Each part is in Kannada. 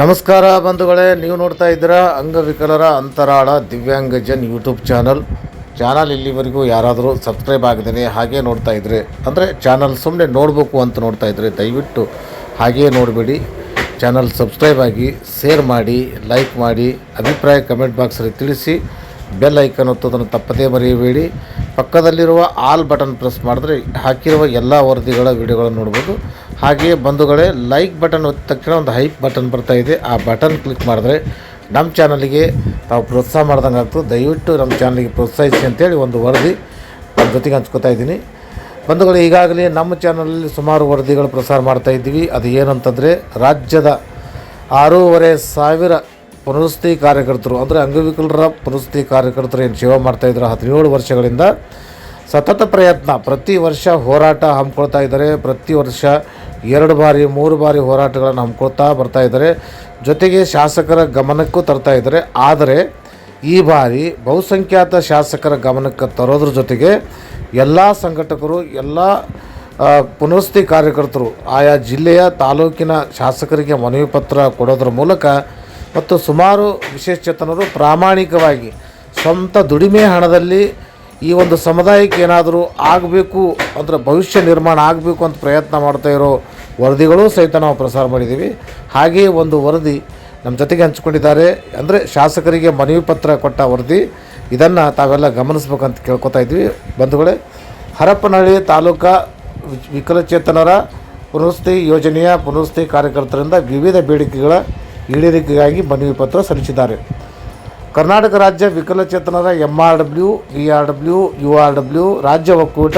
ನಮಸ್ಕಾರ ಬಂಧುಗಳೇ, ನೀವು ನೋಡ್ತಾ ಇದ್ದೀರಾ ಅಂಗವಿಕಲರ ಅಂತರಾಳ ದಿವ್ಯಾಂಗಜನ್ ಯೂಟ್ಯೂಬ್ ಚಾನಲ್. ಚಾನಲ್ ಇಲ್ಲಿವರೆಗೂ ಯಾರಾದರೂ ಸಬ್ಸ್ಕ್ರೈಬ್ ಆಗಿದ್ದೀನಿ, ಹಾಗೆ ನೋಡ್ತಾ ಇದ್ದರೆ ಅಂದರೆ ಚಾನಲ್ ಸುಮ್ಮನೆ ನೋಡಬೇಕು ಅಂತ ನೋಡ್ತಾ ಇದ್ದರೆ ದಯವಿಟ್ಟು ಹಾಗೇ ನೋಡಬೇಡಿ. ಚಾನಲ್ ಸಬ್ಸ್ಕ್ರೈಬ್ ಆಗಿ, ಶೇರ್ ಮಾಡಿ, ಲೈಕ್ ಮಾಡಿ, ಅಭಿಪ್ರಾಯ ಕಮೆಂಟ್ ಬಾಕ್ಸಲ್ಲಿ ತಿಳಿಸಿ, ಬೆಲ್ ಐಕನ್ ಒತ್ತೋದನ್ನು ತಪ್ಪದೇ ಮರೆಯಬೇಡಿ. ಪಕ್ಕದಲ್ಲಿರುವ ಆಲ್ ಬಟನ್ ಪ್ರೆಸ್ ಮಾಡಿದ್ರೆ ಹಾಕಿರುವ ಎಲ್ಲ ವರದಿಗಳ ವಿಡಿಯೋಗಳನ್ನು ನೋಡ್ಬೋದು. ಹಾಗೆಯೇ ಬಂಧುಗಳೇ ಲೈಕ್ ಬಟನ್ ಒತ್ತಿದ ತಕ್ಷಣ ಒಂದು ಹೈಪ್ ಬಟನ್ ಬರ್ತಾ ಇದೆ. ಆ ಬಟನ್ ಕ್ಲಿಕ್ ಮಾಡಿದ್ರೆ ನಮ್ಮ ಚಾನಲಿಗೆ ತಾವು ಪ್ರೋತ್ಸಾಹ ಮಾಡ್ದಂಗೆ ಆಗ್ತದೆ. ದಯವಿಟ್ಟು ನಮ್ಮ ಚಾನಲಿಗೆ ಪ್ರೋತ್ಸಾಹಿಸಿ ಅಂತೇಳಿ ಒಂದು ವರದಿ ನಮ್ಮ ಜೊತೆಗೆ ಹಂಚ್ಕೋತಾ ಇದ್ದೀನಿ. ಬಂಧುಗಳು, ಈಗಾಗಲೇ ನಮ್ಮ ಚಾನಲಲ್ಲಿ ಸುಮಾರು ವರದಿಗಳು ಪ್ರಸಾರ ಮಾಡ್ತಾ ಇದ್ದೀವಿ. ಅದು ಏನಂತಂದರೆ ರಾಜ್ಯದ ಆರೂವರೆ ಸಾವಿರ ಪುನರುಸ್ತಿ ಕಾರ್ಯಕರ್ತರು, ಅಂದರೆ ಅಂಗವಿಕಲರ ಪುನರುಸ್ತಿ ಕಾರ್ಯಕರ್ತರು ಏನು ಸೇವೆ ಮಾಡ್ತಾಯಿದ್ರು ಹದಿನೇಳು ವರ್ಷಗಳಿಂದ ಸತತ ಪ್ರಯತ್ನ. ಪ್ರತಿ ವರ್ಷ ಹೋರಾಟ ಹಮ್ಮಿಕೊಳ್ತಾ ಇದ್ದಾರೆ. ಪ್ರತಿ ವರ್ಷ ಎರಡು ಬಾರಿ, ಮೂರು ಬಾರಿ ಹೋರಾಟಗಳನ್ನು ಹಮ್ಮಿಕೊಳ್ತಾ ಬರ್ತಾ ಇದ್ದಾರೆ. ಜೊತೆಗೆ ಶಾಸಕರ ಗಮನಕ್ಕೂ ತರ್ತಾ ಇದ್ದಾರೆ. ಆದರೆ ಈ ಬಾರಿ ಬಹುಸಂಖ್ಯಾತ ಶಾಸಕರ ಗಮನಕ್ಕೆ ತರೋದ್ರ ಜೊತೆಗೆ ಎಲ್ಲ ಸಂಘಟಕರು, ಎಲ್ಲ ಪುನರ್ವಸತಿ ಕಾರ್ಯಕರ್ತರು, ಆಯಾ ಜಿಲ್ಲೆಯ ತಾಲೂಕಿನ ಶಾಸಕರಿಗೆ ಮನವಿ ಪತ್ರ ಕೊಡೋದ್ರ ಮೂಲಕ ಮತ್ತು ಸುಮಾರು ವಿಶೇಷಚೇತನರು ಪ್ರಾಮಾಣಿಕವಾಗಿ ಸ್ವಂತ ದುಡಿಮೆ ಹಣದಲ್ಲಿ ಈ ಒಂದು ಸಮುದಾಯಕ್ಕೆ ಏನಾದರೂ ಆಗಬೇಕು ಅಂದರೆ ಭವಿಷ್ಯ ನಿರ್ಮಾಣ ಆಗಬೇಕು ಅಂತ ಪ್ರಯತ್ನ ಮಾಡ್ತಾ ಇರೋ ವರದಿಗಳು ಸಹಿತ ನಾವು ಪ್ರಸಾರ ಮಾಡಿದ್ದೀವಿ. ಹಾಗೆಯೇ ಒಂದು ವರದಿ ನಮ್ಮ ಜೊತೆಗೆ ಹಂಚಿಕೊಂಡಿದ್ದಾರೆ. ಅಂದರೆ ಶಾಸಕರಿಗೆ ಮನವಿ ಪತ್ರ ಕೊಟ್ಟ ವರದಿ, ಇದನ್ನು ತಾವೆಲ್ಲ ಗಮನಿಸ್ಬೇಕಂತ ಕೇಳ್ಕೊತಾ ಇದ್ವಿ. ಬಂಧುಗಳೇ, ಹರಪನಹಳ್ಳಿ ತಾಲೂಕಾ ವಿಕಲಚೇತನರ ಪುನರ್ವಸತಿ ಯೋಜನೆಯ ಪುನರ್ವಸತಿ ಕಾರ್ಯಕರ್ತರಿಂದ ವಿವಿಧ ಬೇಡಿಕೆಗಳ ಈಡೇರಿಕೆಗಾಗಿ ಮನವಿ ಪತ್ರ ಸಲ್ಲಿಸಿದ್ದಾರೆ. ಕರ್ನಾಟಕ ರಾಜ್ಯ ವಿಕಲಚೇತನರ M R W V R W U R W ರಾಜ್ಯ ಒಕ್ಕೂಟ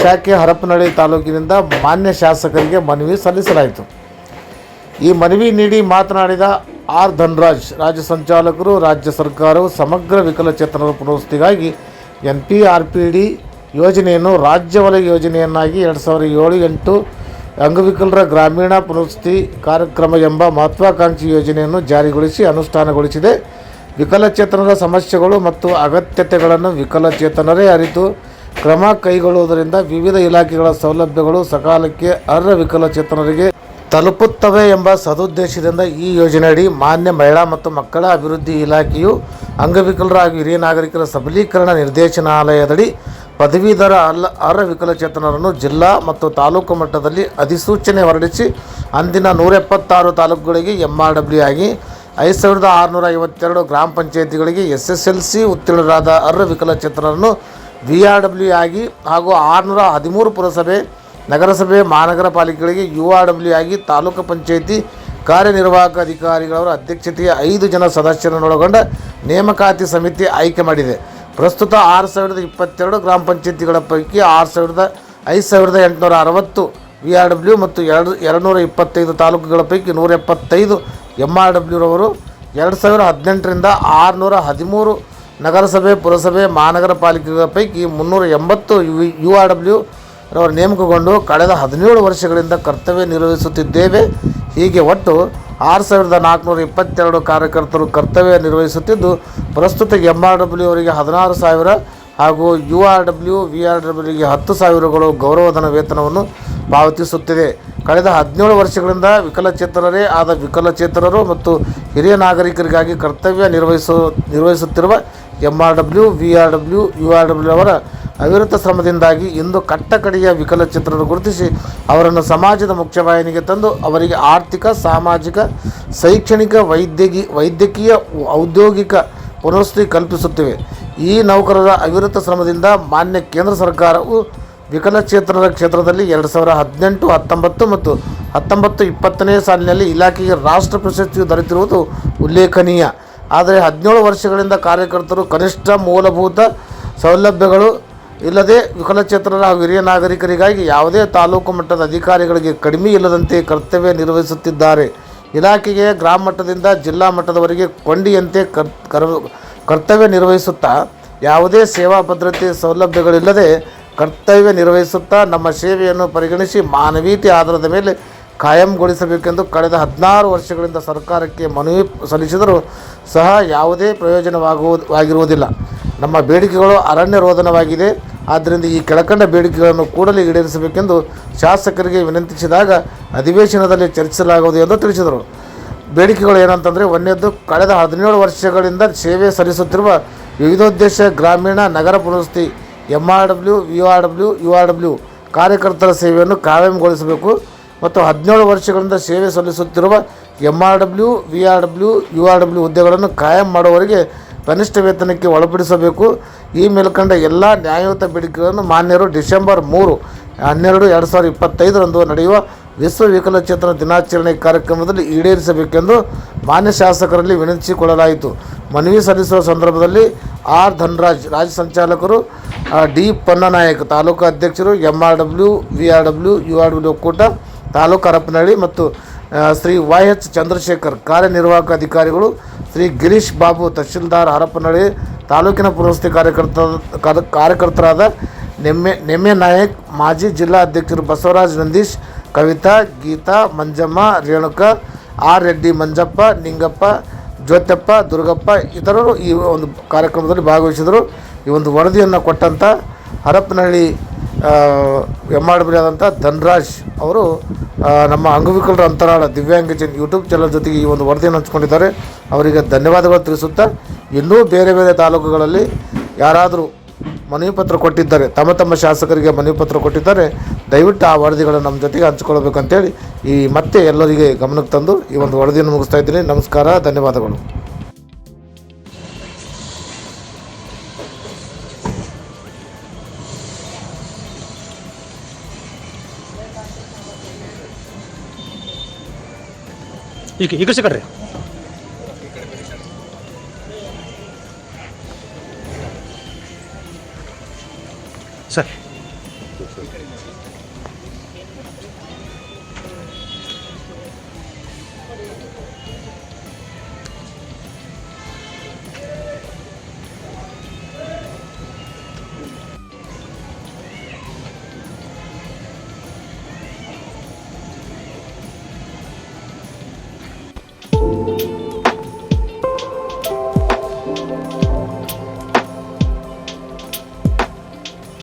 ಶಾಖೆ ಹರಪನಹಳ್ಳಿ ತಾಲೂಕಿನಿಂದ ಮಾನ್ಯ ಶಾಸಕರಿಗೆ ಮನವಿ ಸಲ್ಲಿಸಲಾಯಿತು. ಈ ಮನವಿ ನೀಡಿ ಮಾತನಾಡಿದ ಆರ್ ಧನ್ರಾಜ್, ರಾಜ್ಯ ಸಂಚಾಲಕರು, ರಾಜ್ಯ ಸರ್ಕಾರವು ಸಮಗ್ರ ವಿಕಲಚೇತನರ ಪುನರ್ವಸತಿಗಾಗಿ N P R P D ಯೋಜನೆಯನ್ನು ರಾಜ್ಯ ವಲಯ ಯೋಜನೆಯನ್ನಾಗಿ ಎರಡು ಸಾವಿರದ ಏಳು ಎಂಟು ಅಂಗವಿಕಲರ ಗ್ರಾಮೀಣ ಪುನರ್ವಸತಿ ಕಾರ್ಯಕ್ರಮ ಎಂಬ ಮಹತ್ವಾಕಾಂಕ್ಷಿ ಯೋಜನೆಯನ್ನು ಜಾರಿಗೊಳಿಸಿ ಅನುಷ್ಠಾನಗೊಳಿಸಿದೆ. ವಿಕಲಚೇತನರ ಸಮಸ್ಯೆಗಳು ಮತ್ತು ಅಗತ್ಯತೆಗಳನ್ನು ವಿಕಲಚೇತನರೇ ಅರಿತು ಕ್ರಮ ಕೈಗೊಳ್ಳುವುದರಿಂದ ವಿವಿಧ ಇಲಾಖೆಗಳ ಸೌಲಭ್ಯಗಳು ಸಕಾಲಕ್ಕೆ ಅರ್ಹ ವಿಕಲಚೇತನರಿಗೆ ತಲುಪುತ್ತವೆ ಎಂಬ ಸದುದ್ದೇಶದಿಂದ ಈ ಯೋಜನೆಯಡಿ ಮಾನ್ಯ ಮಹಿಳಾ ಮತ್ತು ಮಕ್ಕಳ ಅಭಿವೃದ್ಧಿ ಇಲಾಖೆಯು ಅಂಗವಿಕಲರ ಹಾಗೂ ಹಿರಿಯ ನಾಗರಿಕರ ಸಬಲೀಕರಣ ನಿರ್ದೇಶನಾಲಯದಡಿ ಪದವೀಧರ ಅಲ್ಲ ಅರ್ಹ ವಿಕಲಚೇತನರನ್ನು ಜಿಲ್ಲಾ ಮತ್ತು ತಾಲೂಕು ಮಟ್ಟದಲ್ಲಿ ಅಧಿಸೂಚನೆ ಹೊರಡಿಸಿ ಅಂದಿನ ನೂರ ಎಪ್ಪತ್ತಾರು ತಾಲೂಕುಗಳಿಗೆ ಎಂ ಆರ್ ಡಬ್ಲ್ಯೂ ಆಗಿ ಐದು ಸಾವಿರದ ಆರುನೂರ ಐವತ್ತೆರಡು ಗ್ರಾಮ ಪಂಚಾಯತಿಗಳಿಗೆ ಎಸ್ ಎಸ್ ಎಲ್ ಸಿ ಉತ್ತೀರ್ಣರಾದ ಅರ್ಹ ವಿಕಲಚೇತನರನ್ನು ವಿ ಆರ್ ಡಬ್ಲ್ಯೂ ಆಗಿ ಹಾಗೂ ಆರುನೂರ ಹದಿಮೂರು ಪುರಸಭೆ, ನಗರಸಭೆ, ಮಹಾನಗರ ಪಾಲಿಕೆಗಳಿಗೆ ಯು ಆರ್ ಡಬ್ಲ್ಯೂ ಆಗಿ ತಾಲೂಕು ಪಂಚಾಯಿತಿ ಕಾರ್ಯನಿರ್ವಾಹಕ ಅಧಿಕಾರಿಗಳವರ ಅಧ್ಯಕ್ಷತೆಯ ಐದು ಜನ ಸದಸ್ಯರನ್ನೊಳಗೊಂಡ ನೇಮಕಾತಿ ಸಮಿತಿ ಆಯ್ಕೆ ಮಾಡಿದೆ. ಪ್ರಸ್ತುತ ಆರು ಸಾವಿರದ ಇಪ್ಪತ್ತೆರಡು ಗ್ರಾಮ ಪಂಚಾಯಿತಿಗಳ ಪೈಕಿ ಆರು ಸಾವಿರದ ಐದು ಸಾವಿರದ ಎಂಟುನೂರ ಅರವತ್ತು ವಿ ಆರ್ ಡಬ್ಲ್ಯೂ ಮತ್ತು ಎರಡು, ಎರಡುನೂರ ಇಪ್ಪತ್ತೈದು ತಾಲೂಕುಗಳ ಪೈಕಿ ನೂರ ಎಪ್ಪತ್ತೈದು ಎಂ ಆರ್ ಡಬ್ಲ್ಯೂರವರು ಎರಡು ಸಾವಿರದ ಹದಿನೆಂಟರಿಂದ ಆರುನೂರ ಹದಿಮೂರು ನಗರಸಭೆ, ಪುರಸಭೆ ಮಹಾನಗರ ಪಾಲಿಕೆಗಳ ಪೈಕಿ ಮುನ್ನೂರ ಎಂಬತ್ತು ಯು ಆರ್ ಡಬ್ಲ್ಯೂ ರವರು ನೇಮಕಗೊಂಡು ಕಳೆದ ಹದಿನೇಳು ವರ್ಷಗಳಿಂದ ಕರ್ತವ್ಯ ನಿರ್ವಹಿಸುತ್ತಿದ್ದೇವೆ. ಹೀಗೆ ಒಟ್ಟು ಆರು ಸಾವಿರದ ನಾಲ್ಕುನೂರ ಇಪ್ಪತ್ತೆರಡು ಕಾರ್ಯಕರ್ತರು ಕರ್ತವ್ಯ ನಿರ್ವಹಿಸುತ್ತಿದ್ದು, ಪ್ರಸ್ತುತ ಎಂ ಆರ್ ಡಬ್ಲ್ಯೂ ಅವರಿಗೆ ಹದಿನಾರು ಸಾವಿರ ಹಾಗೂ U R W, V R ಡಬ್ಲ್ಯೂಗೆ ಹತ್ತು ಸಾವಿರಗಳು ಗೌರವಧನ ವೇತನವನ್ನು ಪಾವತಿಸುತ್ತಿದೆ. ಕಳೆದ ಹದಿನೇಳು ವರ್ಷಗಳಿಂದ ವಿಕಲಚೇತನರೇ ಆದ ವಿಕಲಚೇತನರು ಮತ್ತು ಹಿರಿಯ ನಾಗರಿಕರಿಗಾಗಿ ಕರ್ತವ್ಯ ನಿರ್ವಹಿಸು ನಿರ್ವಹಿಸುತ್ತಿರುವ M R W V R W U R W ಅವರ ಅವಿರತ ಶ್ರಮದಿಂದಾಗಿ ಇಂದು ಕಟ್ಟಕಡೆಯ ವಿಕಲಚಿತ್ರರು ಗುರುತಿಸಿ ಅವರನ್ನು ಸಮಾಜದ ಮುಖ್ಯವಾಹಿನಿಗೆ ತಂದು ಅವರಿಗೆ ಆರ್ಥಿಕ, ಸಾಮಾಜಿಕ, ಶೈಕ್ಷಣಿಕ, ವೈದ್ಯಗಿ, ವೈದ್ಯಕೀಯ, ಔದ್ಯೋಗಿಕ ಪುನರ್ವಸತಿ ಕಲ್ಪಿಸುತ್ತಿವೆ. ಈ ನೌಕರರ ಅವಿರತ ಶ್ರಮದಿಂದ ಮಾನ್ಯ ಕೇಂದ್ರ ಸರ್ಕಾರವು ವಿಕಲಚೇತನರ ಕ್ಷೇತ್ರದಲ್ಲಿ ಎರಡು ಸಾವಿರ ಹದಿನೆಂಟು, ಹತ್ತೊಂಬತ್ತು ಮತ್ತು ಹತ್ತೊಂಬತ್ತು ಇಪ್ಪತ್ತನೇ ಸಾಲಿನಲ್ಲಿ ಇಲಾಖೆಗೆ ರಾಷ್ಟ್ರ ಪ್ರಶಸ್ತಿಯು ದೊರೆತಿರುವುದು ಉಲ್ಲೇಖನೀಯ. ಆದರೆ ಹದಿನೇಳು ವರ್ಷಗಳಿಂದ ಕಾರ್ಯಕರ್ತರು ಕನಿಷ್ಠ ಮೂಲಭೂತ ಸೌಲಭ್ಯಗಳು ಇಲ್ಲದೆ ವಿಕಲಚೇತನರ ಹಾಗೂ ಹಿರಿಯ ನಾಗರಿಕರಿಗಾಗಿ ಯಾವುದೇ ತಾಲೂಕು ಮಟ್ಟದ ಅಧಿಕಾರಿಗಳಿಗೆ ಕಡಿಮೆ ಇಲ್ಲದಂತೆ ಕರ್ತವ್ಯ ನಿರ್ವಹಿಸುತ್ತಿದ್ದಾರೆ. ಇಲಾಖೆಗೆ ಗ್ರಾಮ ಮಟ್ಟದಿಂದ ಜಿಲ್ಲಾ ಮಟ್ಟದವರೆಗೆ ಕೊಂಡಿಯಂತೆ ಕರ್, ಕರ್- ಕರ್ತವ್ಯ ನಿರ್ವಹಿಸುತ್ತಾ, ಯಾವುದೇ ಸೇವಾ ಭದ್ರತೆ ಸೌಲಭ್ಯಗಳಿಲ್ಲದೆ ಕರ್ತವ್ಯ ನಿರ್ವಹಿಸುತ್ತಾ ನಮ್ಮ ಸೇವೆಯನ್ನು ಪರಿಗಣಿಸಿ ಮಾನವೀಯತೆ ಆಧಾರದ ಮೇಲೆ ಕಾಯಂಗೊಳಿಸಬೇಕೆಂದು ಕಳೆದ ಹದಿನಾರು ವರ್ಷಗಳಿಂದ ಸರ್ಕಾರಕ್ಕೆ ಮನವಿ ಸಲ್ಲಿಸಿದರೂ ಸಹ ಯಾವುದೇ ಪ್ರಯೋಜನವಾಗುವುದಾಗಿರುವುದಿಲ್ಲ ನಮ್ಮ ಬೇಡಿಕೆಗಳು ಅರಣ್ಯ ರೋಧನವಾಗಿದೆ ಆದ್ದರಿಂದ ಈ ಕೆಳಕಂಡ ಬೇಡಿಕೆಗಳನ್ನು ಕೂಡಲೇ ಈಡೇರಿಸಬೇಕೆಂದು ಶಾಸಕರಿಗೆ ವಿನಂತಿಸಿದಾಗ ಅಧಿವೇಶನದಲ್ಲಿ ಚರ್ಚಿಸಲಾಗುವುದು ಎಂದು ತಿಳಿಸಿದರು. ಬೇಡಿಕೆಗಳು ಏನಂತಂದರೆ ಒಂದನೇದ್ದು ಕಳೆದ ಹದಿನೇಳು ವರ್ಷಗಳಿಂದ ಸೇವೆ ಸಲ್ಲಿಸುತ್ತಿರುವ ವಿವಿಧೋದ್ದೇಶ ಗ್ರಾಮೀಣ ನಗರ ಪುನರ್ವಸತಿ M R W U R W U R W ಕಾರ್ಯಕರ್ತರ ಸೇವೆಯನ್ನು ಕಾಯಂಗೊಳಿಸಬೇಕು. ಮತ್ತು ಹದಿನೇಳು ವರ್ಷಗಳಿಂದ ಸೇವೆ ಸಲ್ಲಿಸುತ್ತಿರುವ M R W V R W U R W ಹುದ್ದೆಗಳನ್ನು ಖಾಯಂ ಮಾಡುವವರಿಗೆ ಕನಿಷ್ಠ ವೇತನಕ್ಕೆ ಒಳಪಡಿಸಬೇಕು. ಈ ಮೇಲ್ಕಂಡ ಎಲ್ಲ ನ್ಯಾಯಯುತ ಬೇಡಿಕೆಗಳನ್ನು ಮಾನ್ಯರು ಡಿಸೆಂಬರ್ ಮೂರು, ಹನ್ನೆರಡು, ಎರಡು ಸಾವಿರದ ಇಪ್ಪತ್ತೈದರಂದು ನಡೆಯುವ ವಿಶ್ವ ವಿಕಲಚೇತನ ದಿನಾಚರಣೆ ಕಾರ್ಯಕ್ರಮದಲ್ಲಿ ಈಡೇರಿಸಬೇಕೆಂದು ಮಾನ್ಯ ಶಾಸಕರಲ್ಲಿ ವಿನಂತಿಸಿಕೊಳ್ಳಲಾಯಿತು. ಮನವಿ ಸಲ್ಲಿಸುವ ಸಂದರ್ಭದಲ್ಲಿ ಆರ್ ಧನರಾಜ್, ರಾಜ್ಯ ಸಂಚಾಲಕರು ಡಿ ಪನ್ನನಾಯಕ್, ತಾಲೂಕು ಅಧ್ಯಕ್ಷರು M R W V R W U R W ಒಕ್ಕೂಟ ತಾಲೂಕು ಹರಪನಹಳ್ಳಿ ಮತ್ತು ಶ್ರೀ ವೈ ಎಚ್ ಚಂದ್ರಶೇಖರ್ ಕಾರ್ಯನಿರ್ವಾಹಕ ಅಧಿಕಾರಿಗಳು ಶ್ರೀ ಗಿರೀಶ್ ಬಾಬು ತಹಶೀಲ್ದಾರ್ ಹರಪನಹಳ್ಳಿ ತಾಲೂಕಿನ ಪುರಸ್ತಿ ಕಾರ್ಯಕರ್ತ, ಕಾರ್ಯ- ಕಾರ್ಯಕರ್ತರಾದ ನೆಮ್ಮೆ ನೆಮ್ಮೆ ನಾಯಕ್, ಮಾಜಿ ಜಿಲ್ಲಾ ಅಧ್ಯಕ್ಷರು ಬಸವರಾಜ್ ನಂದೀಶ್, ಕವಿತಾ, ಗೀತಾ, ಮಂಜಮ್ಮ, ರೇಣುಕಾ, ಆರ್ ರೆಡ್ಡಿ ಮಂಜಪ್ಪ, ನಿಂಗಪ್ಪ ಜ್ಯೋತಪ್ಪ ದುರ್ಗಪ್ಪ ಇತರರು ಈ ಒಂದು ಕಾರ್ಯಕ್ರಮದಲ್ಲಿ ಭಾಗವಹಿಸಿದರು. ಈ ಒಂದು ವರದಿಯನ್ನು ಕೊಟ್ಟಂಥ ಹರಪನಹಳ್ಳಿ ಎಂ ಆರ್ ಬಿ ಆದಂಥ ಧನ್ರಾಜ್ ಅವರು ನಮ್ಮ ಅಂಗವಿಕಲರ ಅಂತರಾಳ ದಿವ್ಯಾಂಗಜನ್ ಯೂಟ್ಯೂಬ್ ಚಾನಲ್ ಜೊತೆಗೆ ಈ ಒಂದು ವರದಿಯನ್ನು ಹಂಚ್ಕೊಂಡಿದ್ದಾರೆ. ಅವರಿಗೆ ಧನ್ಯವಾದಗಳು ತಿಳಿಸುತ್ತಾ, ಇನ್ನೂ ಬೇರೆ ಬೇರೆ ತಾಲೂಕುಗಳಲ್ಲಿ ಯಾರಾದರೂ ಮನವಿ ಪತ್ರ ಕೊಟ್ಟಿದ್ದಾರೆ, ತಮ್ಮ ತಮ್ಮ ಶಾಸಕರಿಗೆ ಮನವಿ ಪತ್ರ ಕೊಟ್ಟಿದ್ದಾರೆ, ದಯವಿಟ್ಟು ಆ ವರದಿಗಳನ್ನು ನಮ್ಮ ಜೊತೆಗೆ ಹಂಚ್ಕೊಳ್ಬೇಕಂತೇಳಿ ಈ ಮತ್ತೆ ಎಲ್ಲರಿಗೆ ಗಮನಕ್ಕೆ ತಂದು ಈ ಒಂದು ವರದಿಯನ್ನು ಮುಗಿಸ್ತಾ ಇದ್ದೀನಿ. ನಮಸ್ಕಾರ, ಧನ್ಯವಾದಗಳು. ठीक है इकडचे कर रे सर